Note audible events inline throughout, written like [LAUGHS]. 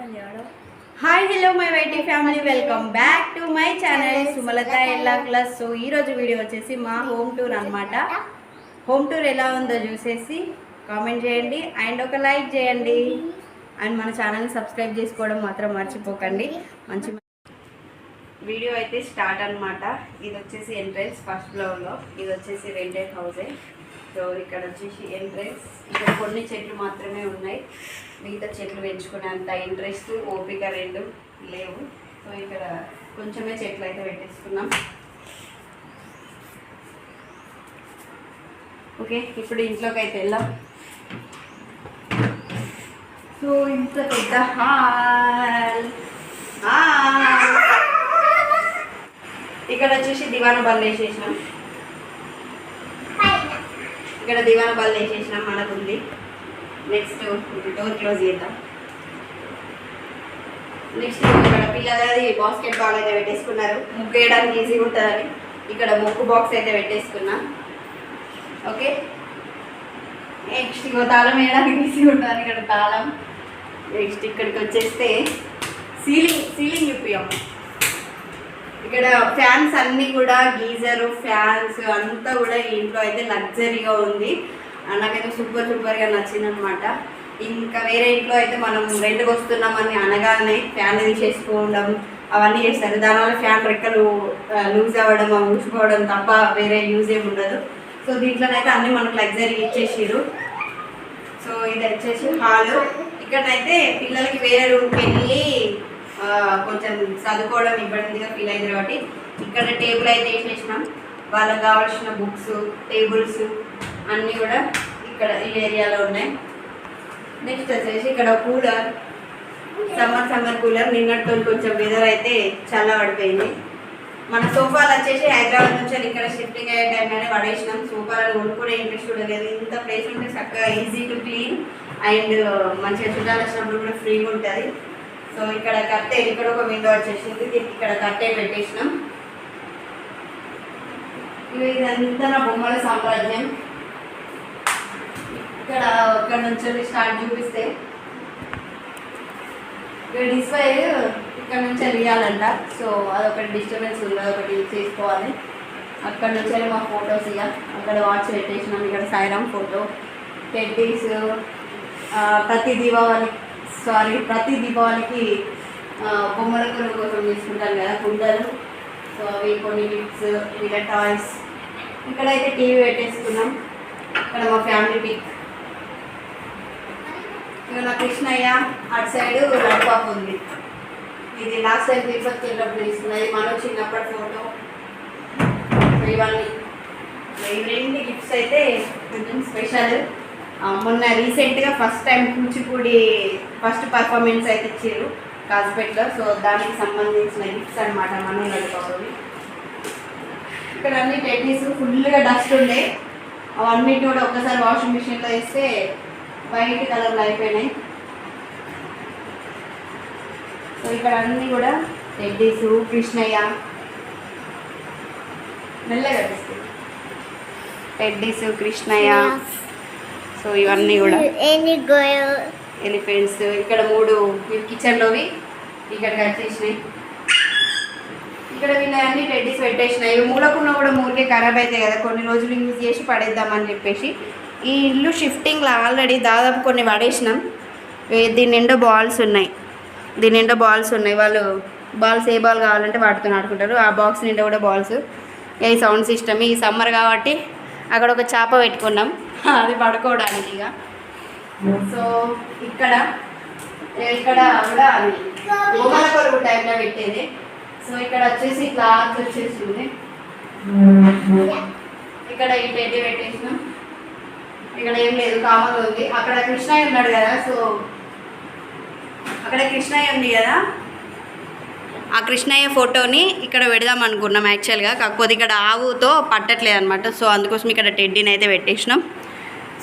Hi hello my YT family welcome back to my channel Sumalatha Ella class so ఈరోజు video వచ్చేసి మా home tour అనమాట home tour ఎలా ఉందో చూసేసి కామెంట్ చేయండి అండ్ ఒక లైక్ చేయండి. అండ్ మన ఛానల్ని సబ్స్క్రైబ్ చేసుకోవడం మాత్రం మర్చిపోకండి. మంచి వీడియో అయితే స్టార్ట్ అనమాట ఇది వచ్చేసి ఎంట్రన్స్ ఫస్ట్ ఫ్లోర్లో ఇది వచ్చేసి రెంటెడ్ హౌసే సో ఇక్కడ వచ్చేసి ఎంట్రెన్స్ ఇక్కడ కొన్ని చెట్లు మాత్రమే ఉన్నాయి. మిగతా చెట్లు పెంచుకునేంత ఇంట్రెస్ట్ ఓపిక రెండు లేవు. సో ఇక్కడ కొంచెమే చెట్లు అయితే పెట్టేసుకున్నాం. ఓకే ఇప్పుడు ఇంట్లోకి అయితే వెళ్దాం. సో ఇంత పెద్ద హాల్. ఇక్కడ వచ్చేసి దివాన బంద్ వేసేసినాం ఇక్కడ దివాన బల్ వేసేసినాం మనకు ఉంది నెక్స్ట్ డోర్ క్లోజ్ చేద్దాం. నెక్స్ట్ ఇక్కడ పిల్లలది బాస్కెట్ బాల్ అయితే పెట్టేసుకున్నారు. ముగ్గు వేయడానికి ఈజీగా ఉంటుందని. ఇక్కడ ముగ్గు బాక్స్ అయితే పెట్టేసుకున్నా. ఓకే నెక్స్ట్ ఇగో తాళం వేయడానికి ఈజీగా ఉంటుంది ఇక్కడ తాళం. నెక్స్ట్ ఇక్కడికి వచ్చేస్తే సీలింగ్ సీలింగ్ ఇప్పియమ్మ ఇక్కడ ఫ్యాన్స్ అన్నీ కూడా గీజరు ఫ్యాన్స్ అంతా కూడా ఇంట్లో అయితే లగ్జరీగా ఉంది. నాకైతే సూపర్ సూపర్గా నచ్చింది అనమాట ఇంకా వేరే ఇంట్లో అయితే మనం రెంట్కి వస్తున్నామని అనగానే ఫ్యాన్ తీసేసుకోవడం అవన్నీ చేస్తారు. దానివల్ల ఫ్యాన్ రెక్కలు లూజ్ అవ్వడం అవి ఊసిపోవడం తప్ప వేరే యూజ్ ఏమి ఉండదు. సో దీంట్లోనైతే అన్నీ మనకు లగ్జరీ ఇచ్చేసారు సో ఇది వచ్చేసి హాల్. ఇక్కడైతే పిల్లలకి వేరే రూమ్కి వెళ్ళి కొంచెం చదువుకోవడం ఇబ్బందిగా ఫీల్ అయింది కాబట్టి ఇక్కడ టేబుల్ అయితే వేసేసినాం. వాళ్ళకి కావాల్సిన బుక్స్ టేబుల్స్ అన్నీ కూడా ఇక్కడ ఈ ఏరియాలో ఉన్నాయి. నెక్స్ట్ వచ్చేసి ఇక్కడ కూలర్ సమ్మర్ సమ్మర్ కూలర్. నిన్నటితో కొంచెం వెదర్ అయితే చాలా పడిపోయింది. మన సోఫాలు వచ్చేసి హైదరాబాద్ నుంచి ఇక్కడ షిఫ్టింగ్ అయ్యే టైంలోనే పడేసినాం. సోఫాలు కొనుక్కునే ఇంట్రెస్ట్ కూడా లేదు. ఇంత ప్లేస్ ఉంటే చక్కగా ఈజీ టు క్లీన్ అండ్ మంచిగా చుట్టాలు వచ్చినప్పుడు కూడా ఫ్రీగా ఉంటుంది. సో ఇక్కడ కట్టే ఇక్కడ ఒక విండో వచ్చేసింది దీనికి ఇక్కడ కట్టే పెట్టేసినాం. ఇదంతా నా బొమ్మల సామ్రాజ్యం. ఇక్కడ ఇక్కడ నుంచి స్టార్ట్ చూపిస్తే. ఇక్కడ డిస్ప్లే ఇక్కడ నుంచి వెళ్ళాలంట సో అదొకటి డిస్టర్బెన్స్ ఉంది అదొకటి చేసుకోవాలి. అక్కడ నుంచి వెళ్ళి మా ఫొటోస్ ఇక అక్కడ వాచ్ పెట్టేసినాం ఇక్కడ సాయిరామ్ ఫోటో టెడ్డీస్ ప్రతి దీపావళి సారీ ప్రతి దీపావళికి బొమ్మల కొనుగోలు కోసం తీసుకుంటాను కదా కుండలు. సో అవి కొన్ని గిఫ్ట్స్ వీళ్ళ టాయ్స్. ఇక్కడైతే టీవీ పెట్టేసుకున్నాం. ఇక్కడ మా ఫ్యామిలీ పిక్. ఇక నా కృష్ణయ్య అటు సైడ్ లడ్పాప్ ఉంది. ఇది లాస్ట్ టైం తిరుపతికి వెళ్ళినప్పుడు తీసుకున్నది. మనం చిన్నప్పటి ఫోటో. ఇవన్నీ. ఇవి రెండు గిఫ్ట్స్ అయితే కొంచెం స్పెషల్. మొన్న రీసెంట్గా first time Kuchipudi first performance అయితే ఇచ్చారు కాజ్పేట్లో. సో దానికి సంబంధించిన గిఫ్ట్స్ అనమాట మనం లడ్పాపవి ఇక్కడ అన్ని టెడ్డీస్ ఫుల్గా డస్ట్ ఉండే. అవన్నిటి కూడా ఒక్కసారి వాషింగ్ మిషన్లో వేస్తే వైట్ కలర్లో అయిపోయినాయి. సో ఇక్కడ అన్నీ కూడా టెడ్డీస్ కృష్ణయ్య మెల్లగా కనిపిస్తుంది టెడ్డీస్ కృష్ణయ్య. సో ఇవన్నీ కూడా. ఎలిఫెంట్స్. ఇక్కడ మూడు. కిచెన్లోవి. ఇక్కడ వచ్చేసినాయి. ఇక్కడ వీళ్ళ అన్ని టెడ్డీస్ పెట్టేసినాయి. ఇవి మూలకున్న కూడా మూలకే ఖరాబ్ అవుతాయి కదా. కొన్ని రోజులు యూజ్ చేసి పడేద్దామని చెప్పేసి. ఈ ఇల్లు షిఫ్టింగ్లో ఆల్రెడీ దాదాపు కొన్ని పడేసినాం. దీని నిండా బాల్స్ ఉన్నాయి. దీని నిండా బాల్స్ ఉన్నాయి. వాళ్ళు బాల్స్ ఏ బాల్ కావాలంటే వాటితో ఆడుకుంటారు. ఆ బాక్స్ నిండా కూడా బాల్స్. ఈ సౌండ్ సిస్టమ్ ఈ సమ్మర్ కాబట్టి అక్కడ ఒక చేప పెట్టుకున్నాం. [LAUGHS] అది పడుకోవడానికి ఇక. సో ఇక్కడ ఇక్కడ కూడా అది బొమ్మల కొరకు టైంలో పెట్టేది. సో ఇక్కడ వచ్చేసి క్లాత్ వచ్చేసింది ఇక్కడ ఈ టెడ్డి పెట్టేసినాం. ఇక్కడ ఏం లేదు కామన్ ఉంది. అక్కడ కృష్ణయ్య ఉన్నాడు కదా సో అక్కడ కృష్ణయ్య ఉంది కదా. ఆ కృష్ణయ్య ఫోటోని ఇక్కడ పెడదాం అనుకున్నాం యాక్చువల్గా. కాకపోతే ఇక్కడ ఆవుతో పట్టట్లేదు అనమాట సో అందుకోసం ఇక్కడ టెడ్డీని అయితే పెట్టేసినాం.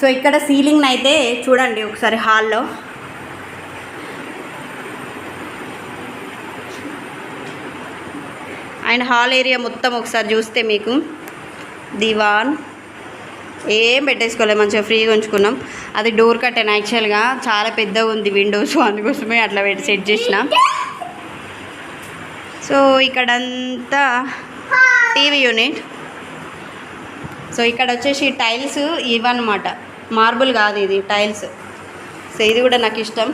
సో ఇక్కడ సీలింగ్ అయితే చూడండి ఒకసారి హాల్లో. అండ్ హాల్ ఏరియా మొత్తం ఒకసారి చూస్తే మీకు. దివాన్. ఏం పెట్టేసుకోలేదు మంచిగా ఫ్రీగా ఉంచుకున్నాం. అది డోర్ కట్టాను యాక్చువల్గా. చాలా పెద్దగా ఉంది విండోస్ అందుకోసమే అట్లా పెట్టి సెట్ చేసిన. సో ఇక్కడంతా టీవీ యూనిట్. సో ఇక్కడ వచ్చేసి టైల్స్ ఇవన్నమాట. మార్బుల్ కాదు ఇది టైల్స్. సో ఇది కూడా నాకు ఇష్టం.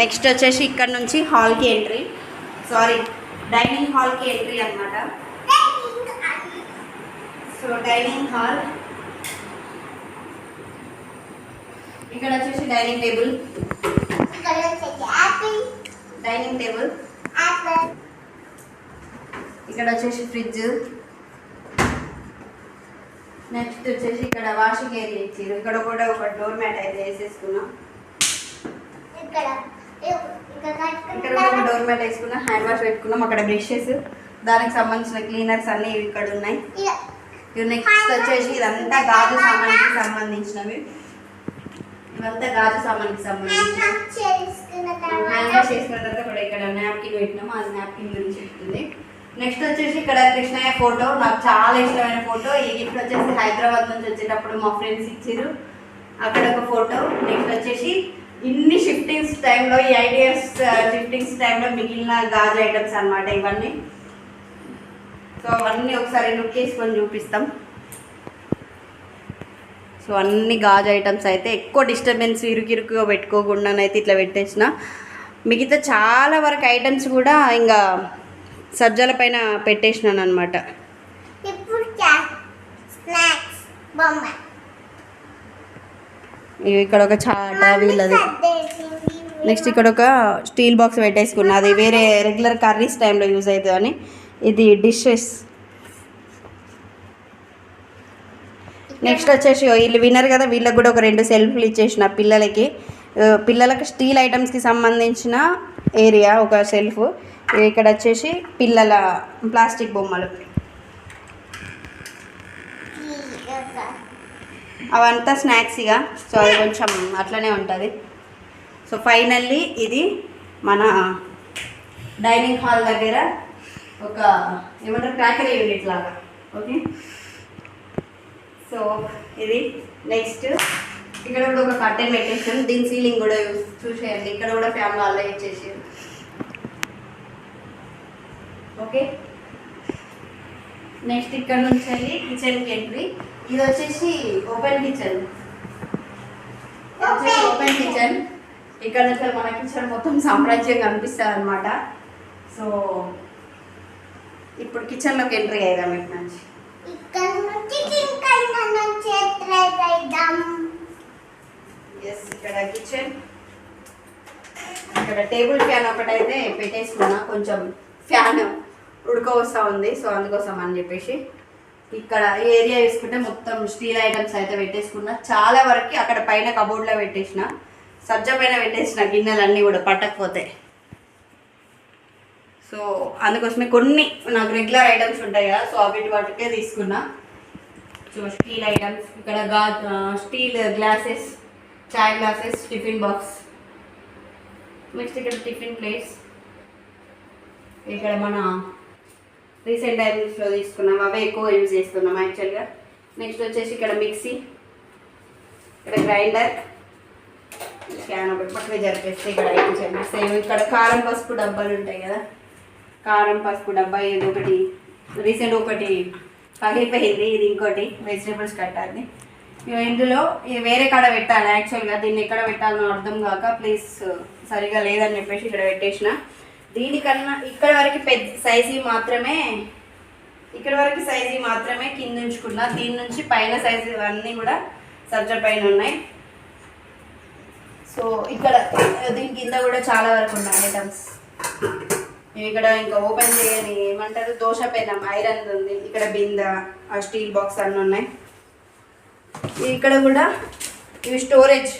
నెక్స్ట్ వచ్చేసి ఇక్కడ నుంచి హాల్కి ఎంట్రీ. సారీ డైనింగ్ హాల్కి ఎంట్రీ అన్నమాట. So dining hall. ఇక్కడ వచ్చేసి డైనింగ్ టేబుల్. Dining table. ఇక్కడ వచ్చేసి ఫ్రిడ్జ్. నెక్స్ట్ వచ్చేసి ఇక్కడ వాషింగ్ ఏరియా ఇచ్చారు. ఇక్కడ కూడా ఒక డోర్ మ్యాట్ అయితే వేసేసుకున్నాం. ఇక్కడ. ఇక్కడ ఇక్కడ కూడా ఒక డోర్ మ్యాట్ వేసుకున్నాం. హ్యాండ్ వాష్ పెట్టుకున్నాం. అక్కడ బ్రషెస్. దానికి సంబంధించిన క్లీనర్స్ అన్నీ ఇక్కడ ఉన్నాయి. నెక్స్ట్ వచ్చేసి ఇదంతా గాజు సామాన్కి సంబంధించినవి. ఇవంతా గాజు సామాన్కి చేసుకున్న హ్యాండ్ వాష్ చేసుకున్న తర్వాత కూడా ఇక్కడ నాప్కిన్ పెట్టినాము. అది నాప్కిన్ గురించి చెప్తుంది. నెక్స్ట్ వచ్చేసి ఇక్కడ కృష్ణయ్య ఫోటో. నాకు చాలా ఇష్టమైన ఫోటో. ఈ గిఫ్ట్ వచ్చేసి హైదరాబాద్ నుంచి వచ్చేటప్పుడు మా ఫ్రెండ్స్ ఇచ్చారు అక్కడ ఒక ఫోటో. నెక్స్ట్ వచ్చేసి ఇన్ని షిఫ్టింగ్స్ టైంలో ఈ ఐడియాస్ షిఫ్టింగ్స్ టైంలో మిగిలిన గాజు ఐటమ్స్ అన్నమాట ఇవన్నీ. సో అవన్నీ ఒకసారి లుక్ చేసుకొని చూపిస్తాం. సో అన్ని గాజు ఐటమ్స్ అయితే ఎక్కువ డిస్టర్బెన్స్ ఇరుకిరుకుగా పెట్టుకోకుండానైతే ఇట్లా పెట్టేసిన. మిగతా చాలా వరకు ఐటమ్స్ కూడా ఇంకా సజ్జల పైన పెట్టేసినాను అనమాట ఇక్కడ ఒక చాట వీళ్ళది నెక్స్ట్ ఇక్కడ ఒక స్టీల్ బాక్స్ పెట్టేసుకున్నా. అది వేరే రెగ్యులర్ కర్రీస్ టైంలో యూజ్ అవుతుంది అని ఇది డిషెస్. నెక్స్ట్ వచ్చేసి వీళ్ళు వినరు కదా వీళ్ళకి కూడా ఒక రెండు సెల్ఫ్లు ఇచ్చేసిన పిల్లలకి. పిల్లలకు స్టీల్ ఐటమ్స్కి సంబంధించిన ఏరియా ఒక సెల్ఫ్. ఇక్కడ వచ్చేసి పిల్లల ప్లాస్టిక్ బొమ్మలు. అవంతా స్నాక్స్ ఇక సో అది కొంచెం అట్లనే ఉంటుంది. సో ఫైనల్లీ ఇది మన డైనింగ్ హాల్ దగ్గర ఒక ఏమంటారు క్రాకరీ యూనిట్ లాగా. ఓకే? సో ఇది నెక్స్ట్. ఇక్కడ కూడా ఒక కర్టెన్ పెట్టేసాం. దీని సీలింగ్ కూడా చూసేయండి. ఇక్కడ కూడా ఫ్యామిలీ వాళ్ళే ఇచ్చేసి. ఓకే. నెక్స్ట్ ఇక్కడ నుంచి వెళ్ళి కిచెన్కి ఎంట్రీ ఇది వచ్చేసి ఓపెన్ కిచెన్ ఓపెన్ కిచెన్ ఇక్కడ నుంచి మన కిచెన్ మొత్తం సామ్రాజ్యం కనిపిస్తుంది అనమాట సో ఇప్పుడు కిచెన్లోకి ఎంట్రీ అయ్యాం ఇక్కడ నుంచి. ఇక్కడ నుంచి ఇంకా ఎస్ ఇక్కడ కిచెన్ ఇక్కడ టేబుల్ ఫ్యాన్ ఒకటైతే పెట్టేసుకున్నా కొంచెం ఫ్యాన్ ఉడక ఉంది సో అందుకోసం అని చెప్పేసి. ఇక్కడ ఏరియా వేసుకుంటే మొత్తం స్టీల్ ఐటమ్స్ అయితే పెట్టేసుకున్నా. చాలా వరకు అక్కడ పైన కబోర్డ్లో పెట్టేసిన. సజ్జ పైన పెట్టేసిన గిన్నెలన్నీ కూడా పట్టకపోతే. సో అందుకోసమే కొన్ని నాకు రెగ్యులర్ ఐటమ్స్ ఉంటాయి కదా సో అవిటి వాటికే తీసుకున్నా. సో స్టీల్ ఐటమ్స్ ఇక్కడ గా స్టీల్ గ్లాసెస్ చాయ్ గ్లాసెస్ టిఫిన్ బాక్స్. నెక్స్ట్ ఇక్కడ టిఫిన్ ప్లేట్స్. ఇక్కడ మన రీసెంట్ టైమ్స్లో తీసుకున్నాం అవే ఎక్కువ యూజ్ చేస్తున్నాం యాక్చువల్గా నెక్స్ట్ వచ్చేసి ఇక్కడ మిక్సీ ఇక్కడ గ్రైండర్ క్యాన్ ఒకటి పక్కన జరిపేస్తే ఇక్కడ సేమ్. ఇక్కడ కారం పసుపు డబ్బాలు ఉంటాయి కదా. కారం పసుపు డబ్బా ఇది ఒకటి. రీసెంట్ ఒకటి పగిలిపోయింది ఇది ఇంకోటి వెజిటేబుల్స్ కట్టాలి ఇక ఇందులో ఇది వేరే కాడ పెట్టాలి యాక్చువల్గా దీన్ని ఎక్కడ పెట్టాలనో అర్థం కాక ప్లీజ్ సరిగా లేదని చెప్పేసి ఇక్కడ పెట్టేసిన. దీనికన్నా ఇక్కడ వరకు పెద్ద సైజు మాత్రమే ఇక్కడ వరకు సైజు మాత్రమే కింద ఉంచుకున్నా దీని నుంచి పైన సైజు అన్నీ కూడా సబ్జ పైన ఉన్నాయి. సో ఇక్కడ దీని కింద కూడా చాలా వరకు ఉన్నాయి ఐటమ్స్ ఇక్కడ ఇంకా ఓపెన్ చేయని ఏమంటారు? దోశ పెనం ఐరన్ ఉంది. ఇక్కడ బింద ఆ స్టీల్ బాక్స్ అన్నీ ఉన్నాయి. ఇక్కడ కూడా ఇవి స్టోరేజ్.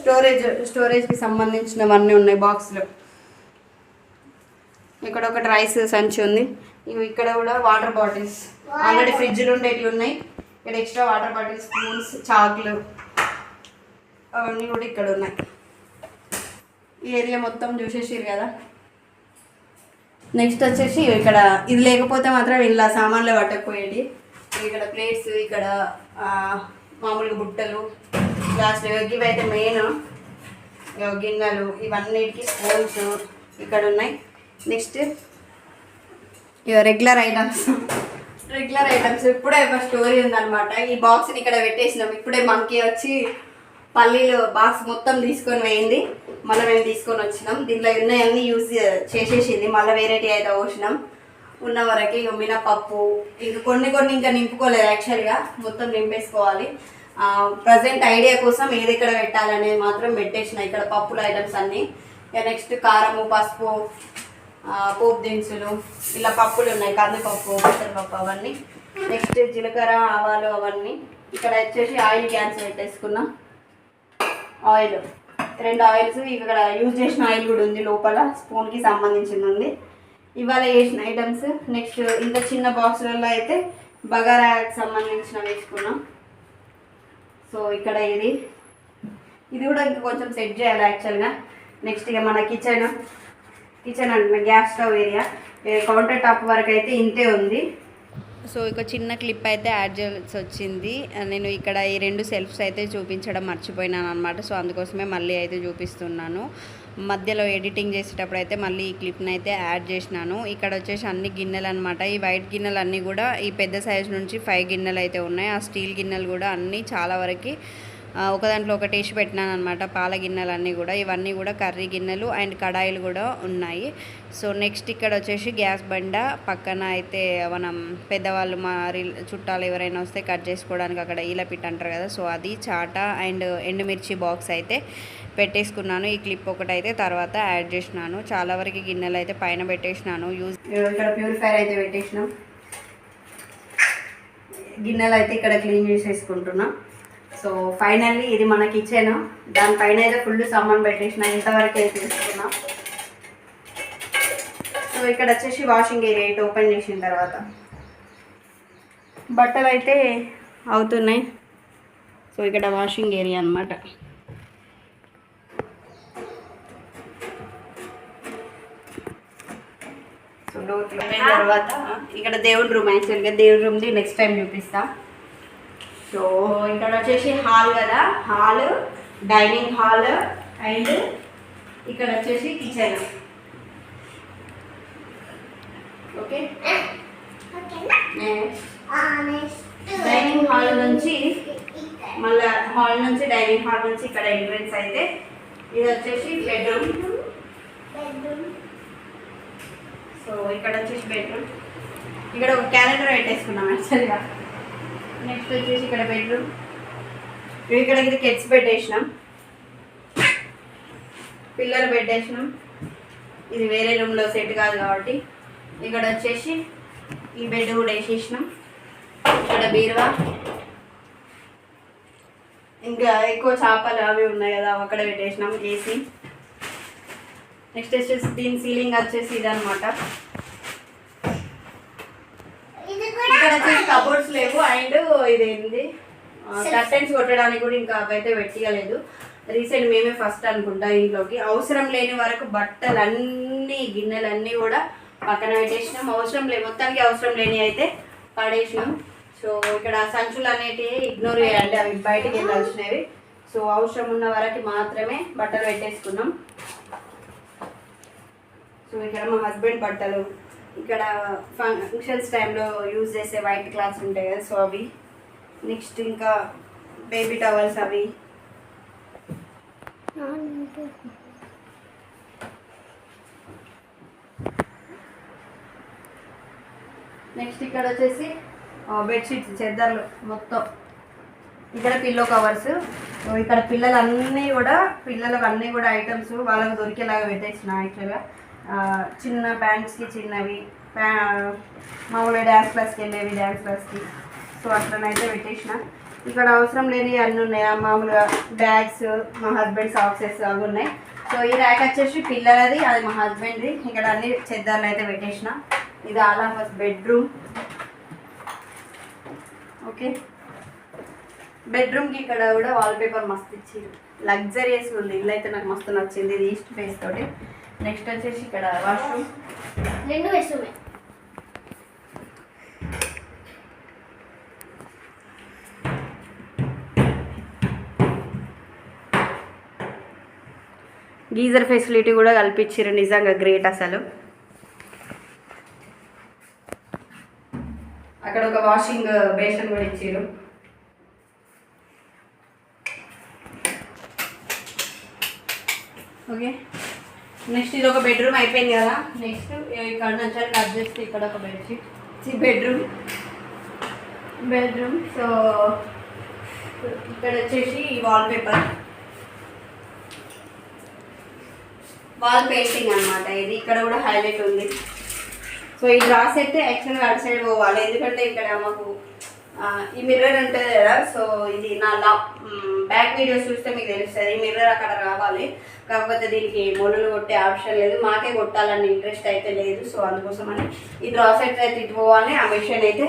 స్టోరేజ్ స్టోరేజ్కి సంబంధించినవన్నీ ఉన్నాయి బాక్స్లో ఇక్కడ ఒకటి రైస్ సంచి ఉంది. ఇవి ఇక్కడ కూడా వాటర్ బాటిల్స్ ఆల్రెడీ ఫ్రిడ్జ్లు ఉండేవి ఉన్నాయి. ఇక్కడ ఎక్స్ట్రా వాటర్ బాటిల్స్ స్పూన్స్ చాకులు అవన్నీ కూడా ఇక్కడ ఉన్నాయి. ఈ ఏరియా మొత్తం చూసేసారు కదా. నెక్స్ట్ వచ్చేసి ఇక్కడ ఇది లేకపోతే మాత్రం ఇలా సామాన్లు పట్టకపోయేది. ఇక్కడ ప్లేట్స్ ఇక్కడ మామూలుగా బుట్టలు గ్లాసులు ఇవి అయితే మెయిన్ గిన్నెలు ఇవన్నిటికీ స్పూన్స్ ఇక్కడ ఉన్నాయి. Next regular items regular items ఇప్పుడే స్టోరీ ఉందన్నమాట. ఈ బాక్స్ని ఇక్కడ పెట్టేసినాం. ఇప్పుడే మనకి వచ్చి పల్లీలు బాక్స్ మొత్తం తీసుకొని పోయింది. మళ్ళీ మేము తీసుకొని వచ్చినాం. దీంట్లో ఉన్నాయన్నీ యూజ్ చేసేసింది. మళ్ళీ వెరైటీ అయితే పోసినాం. ఉన్న వరకు ఇక మినపప్పు ఇంకా కొన్ని కొన్ని ఇంకా నింపుకోలేదు యాక్చువల్గా మొత్తం నింపేసుకోవాలి. ప్రజెంట్ ఐడియా కోసం ఏది ఇక్కడ పెట్టాలనేది మాత్రం పెట్టేసిన. ఇక్కడ పప్పుల ఐటమ్స్ అన్నీ. ఇక నెక్స్ట్ కారము పసుపు పోపు దినుసులు ఇలా పప్పులు ఉన్నాయి. కందిపప్పు పెసరపప్పు అవన్నీ. నెక్స్ట్ జీలకర్ర ఆవాలు అవన్నీ. ఇక్కడ వచ్చేసి ఆయిల్ క్యాన్స్ పెట్టేసుకున్నాం. ఆయిల్. రెండు ఆయిల్స్ ఇక్కడ యూజ్ చేసిన ఆయిల్ కూడా ఉంది లోపల స్పూన్కి సంబంధించింది ఉంది. ఇవాళ వేసిన ఐటమ్స్ నెక్స్ట్ ఇంత చిన్న బాక్సులలో అయితే బగారాకి సంబంధించిన వేసుకున్నాం. సో ఇక్కడ ఇది. ఇది కూడా ఇంకా కొంచెం సెట్ చేయాలి యాక్చువల్గా నెక్స్ట్ ఇక మన కిచెన్ కిచెన్ అంటే gas stove area counter top వరకు అయితే ఇంతే ఉంది. సో ఇక చిన్న క్లిప్ అయితే యాడ్ చేయాల్సి వచ్చింది. నేను ఇక్కడ ఈ రెండు సెల్ఫ్స్ అయితే చూపించడం మర్చిపోయినాను అనమాట సో అందుకోసమే మళ్ళీ అయితే చూపిస్తున్నాను. మధ్యలో ఎడిటింగ్ చేసేటప్పుడు అయితే మళ్ళీ ఈ క్లిప్ని అయితే యాడ్ చేసినాను. ఇక్కడ వచ్చేసి అన్ని గిన్నెలు అనమాట ఈ వైట్ గిన్నెలు అన్నీ కూడా ఈ పెద్ద సైజు నుంచి ఫైవ్ గిన్నెలు అయితే ఉన్నాయి. ఆ స్టీల్ గిన్నెలు కూడా అన్నీ చాలా వరకు ఒక దాంట్లో ఒకటి వేసి పెట్టినాను అనమాట పాల గిన్నెలు అన్నీ కూడా. ఇవన్నీ కూడా కర్రీ గిన్నెలు అండ్ కడాయిలు కూడా ఉన్నాయి. సో నెక్స్ట్ ఇక్కడ వచ్చేసి గ్యాస్ బండ. పక్కన అయితే మనం పెద్దవాళ్ళు మా చుట్టాలు ఎవరైనా వస్తే కట్ చేసుకోవడానికి అక్కడ ఈలపిట్ అంటారు కదా. సో అది చాట అండ్ ఎండుమిర్చి బాక్స్ అయితే పెట్టేసుకున్నాను. ఈ క్లిప్ ఒకటి అయితే తర్వాత యాడ్ చేసినాను. చాలా వరకు గిన్నెలు అయితే పైన పెట్టేసినాను. యూజ్ ఇక్కడ ప్యూరిఫైర్ అయితే పెట్టేసినాం. గిన్నెలు అయితే ఇక్కడ క్లీన్ చేసేసుకుంటున్నాం. సో ఫైనల్లీ ఇది మన కిచెన్ దానిపైన అయితే ఫుల్ సామాన్ పెట్టేసిన ఇంతవరకు అయితే తీసుకున్నాం. సో ఇక్కడ వచ్చేసి వాషింగ్ ఏరియా అయితే ఓపెన్ చేసిన తర్వాత. బట్టలు అయితే అవుతున్నాయి. సో ఇక్కడ వాషింగ్ ఏరియా అన్నమాట. తర్వాత ఇక్కడ దేవుడి రూమ్ యాక్చువల్గా దేవుడి రూమ్ది నెక్స్ట్ టైం చూపిస్తాను సో ఇక్కడ వచ్చేసి హాల్ కదా. హాల్ డైనింగ్ హాల్ అండ్ ఇక్కడ వచ్చేసి కిచెన్. ఓకే? డైనింగ్ హాల్ నుంచి మళ్ళా హాల్ నుంచి డైనింగ్ హాల్ నుంచి ఇక్కడ ఎంట్రన్స్ అయితే ఇది వచ్చేసి బెడ్రూమ్. సో ఇక్కడ వచ్చేసి బెడ్రూమ్. ఇక్కడ ఒక క్యాలెండర్ పెట్టేసుకున్నాం యాక్చువల్గా. నెక్స్ట్ వచ్చేసి ఇక్కడ బెడ్రూమ్. ఇక్కడ ఇది కిడ్స్ బెడ్ వేసినాం. పిల్లలు బెడ్ వేసినాం. ఇది వేరే రూమ్లో సెట్ కాదు కాబట్టి. ఇక్కడ వచ్చేసి ఈ బెడ్ కూడా వేసేసినాం. ఇక్కడ బీరువా. ఇంకా ఎక్కువ చేపలు అవి ఉన్నాయి కదా అక్కడ పెట్టేసినాం ఏసీ. నెక్స్ట్ వచ్చేసి దీని సీలింగ్ వచ్చేసి ఇదనమాట ఇది కూడా ఇక్కడ వచ్చేసి కబోర్డ్స్ లేవు. అండ్ ఇది ఏంది కర్టెన్స్ కొట్టడానికి కూడా ఇంకా అవైతే పెట్టియలేదు రీసెంట్ మేమే ఫస్ట్ అనుకుంటా ఇంట్లోకి. అవసరం లేని వరకు బట్టలు అన్ని గిన్నెలు అన్నీ కూడా పక్కన పెట్టేసినాం. అవసరం లేదు మొత్తానికి అవసరం లేని అయితే పడేసినాం. సో ఇక్కడ సంచులు అనేటివి ఇగ్నోర్ చేయాలి అవి బయటికి వెళ్ళాల్సినవి సో అవసరం ఉన్న వరకు మాత్రమే బట్టలు పెట్టేసుకున్నాం. సో ఇక్కడ మా హస్బెండ్ బట్టలు ఇక్కడ ఫంక్షన్స్ టైంలో యూజ్ చేసే వైట్ క్లాత్స్ ఉంటాయి కదా సో అవి. నెక్స్ట్ ఇంకా బేబీ టవల్స్ అవి. నెక్స్ట్ ఇక్కడ వచ్చేసి బెడ్షీట్స్ చెద్దర్లు మొత్తం. ఇక్కడ పిల్లో కవర్స్ ఇక్కడ పిల్లలన్నీ కూడా పిల్లలకు అన్నీ కూడా ఐటమ్స్ వాళ్ళకి దొరికేలాగా పెట్టేసిన యాక్చువల్గా చిన్న ప్యాంట్స్కి చిన్నవి ప్యా మామూలుగా డ్యాన్స్ క్లాస్కి వెళ్ళేవి డ్యాన్స్ క్లాస్కి సో అట్లనైతే పెట్టేసిన. ఇక్కడ అవసరం లేని అన్నీ ఉన్నాయి? మామూలుగా బ్యాగ్స్ మా హస్బెండ్ సాక్సెస్ అవి ఉన్నాయి. సో ఈ ర్యాక్ వచ్చేసి పిల్లలది అది మా హస్బెండ్ది ఇక్కడ అన్ని చెద్దార్లు అయితే పెట్టేసిన. ఇది all of us bedroom okay. బెడ్రూమ్కి ఇక్కడ కూడా వాల్ పేపర్ మస్తు ఇచ్చి లగ్జరియస్ ఉంది. ఇల్లు అయితే నాకు మస్తు నచ్చింది. ఇది ఈస్ట్ ఫేస్ తోటి. నెక్స్ట్ వచ్చేసి ఇక్కడ వాష్రూమ్. రెండు వేసుమే. గీజర్ ఫెసిలిటీ కూడా కల్పించారు నిజంగా గ్రేట్ అసలు. అక్కడ ఒక వాషింగ్ బేసిన్ కూడా ఇచ్చారు ఓకే. నెక్స్ట్ ఇది ఒక బెడ్రూమ్ అయిపోయింది కదా. నెక్స్ట్ ఇక్కడ నుంచి కట్ చేస్తే ఇక్కడ ఒక బెడ్షీట్ ఇది బెడ్రూమ్ బెడ్రూమ్ సో ఇక్కడ వచ్చేసి వాల్ పేపర్ వాల్ పెయింటింగ్ అనమాట ఇది. ఇక్కడ కూడా హైలైట్ ఉంది. సో ఈ డ్రాస్ అయితే యాక్చువల్గా అటు సైడ్ పోవాలి. ఎందుకంటే ఇక్కడ మాకు ఈ మిర్రర్ ఉంటుంది కదా సో ఇది నా లా బ్యాక్ వీడియోస్ చూస్తే మీకు తెలుస్తుంది. ఈ మిర్రర్ అక్కడ రావాలి. కాకపోతే దీనికి మొలలు కొట్టే ఆప్షన్ లేదు. మాకే కొట్టాలని ఇంట్రెస్ట్ అయితే లేదు. సో అందుకోసమని ఈ సెట్ అయితే ఇటు పోవాలి ఆ మిషన్ అయితే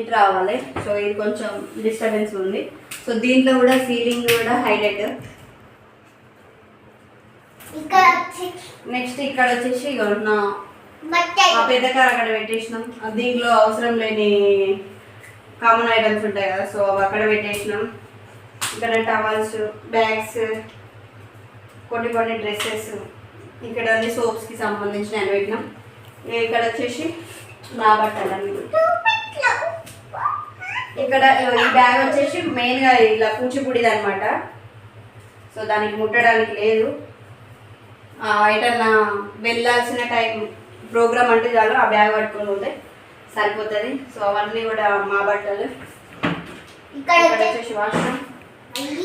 ఇటు రావాలి. సో ఇది కొంచెం డిస్టర్బెన్స్ ఉంది. సో దీంట్లో కూడా సీలింగ్ కూడా హైలైట్ నెక్స్ట్ ఇక్కడ వచ్చేసి నా పెద్ద కార్ అక్కడ పెట్టేసినాం. దీంట్లో అవసరం లేని కామన్ ఐటమ్స్ ఉంటాయి కదా సో అవి అక్కడ పెట్టేసినాం. ఇక్కడ టవల్స్ బ్యాగ్స్ కొన్ని కొన్ని డ్రెస్సెస్ ఇక్కడ అన్ని సోప్స్కి సంబంధించిన అని పెట్టినాం. ఇక్కడ వచ్చేసి నా బట్టలు అన్ని ఇక్కడ ఈ బ్యాగ్ వచ్చేసి మెయిన్గా ఇలా కూచిపూడిది అనమాట సో దానికి ముట్టడానికి లేదు. ఆ, ఎటన్నా వెళ్ళాల్సిన టైం ప్రోగ్రామ్ అంటే చాలు ఆ బ్యాగ్ పట్టుకొని పోతే సరిపోతుంది. సో అవన్నీ కూడా మా బట్టలు. ఇక్కడ వచ్చేసి వాష్రూమ్ రెండు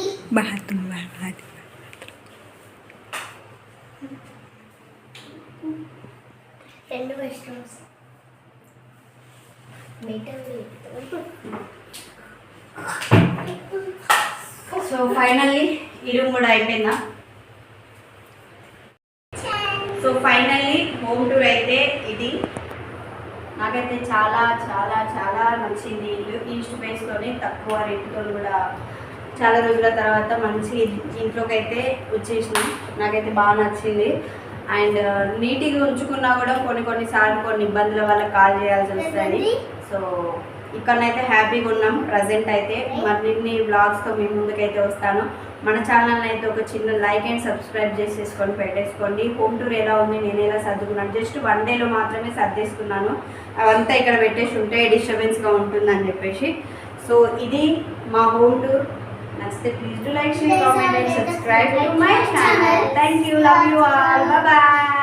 సో ఫైనల్లీ ఈ రూమ్ కూడా అయిపోయిందా? సో ఫైనల్లీ హోమ్ టూర్ అయితే ఇది. నాకైతే చాలా చాలా చాలా నచ్చింది. ఇల్లు ఈస్ట్ ఫేస్లోనే తక్కువ రేటుతో కూడా చాలా రోజుల తర్వాత మంచి ఇంట్లోకి అయితే వచ్చేసినాం. నాకైతే బాగా నచ్చింది. అండ్ నీట్గా ఉంచుకున్నా కూడా కొన్ని కొన్నిసార్లు కొన్ని ఇబ్బందుల వల్ల కాల్ చేయాల్సి వస్తుంది సో ఇక్కడనైతే హ్యాపీగా ఉన్నాం. ప్రజెంట్ అయితే మరిన్ని బ్లాగ్స్తో మీ ముందుకైతే వస్తాను. మన ఛానల్ అయితే ఒక చిన్న లైక్ అండ్ సబ్స్క్రైబ్ చేసేసుకొని పెట్టేసుకోండి. హోమ్ టూర్ ఎలా ఉంది నేను ఎలా సర్దుకున్నాను జస్ట్ వన్ డేలో మాత్రమే సర్దేసుకున్నాను. అవంతా ఇక్కడ పెట్టేసి ఉంటే డిస్టర్బెన్స్గా ఉంటుందని చెప్పేసి. సో ఇది మా హోమ్ టూర్ నచ్చితే please like share comment and subscribe to my channel thank you love you all bye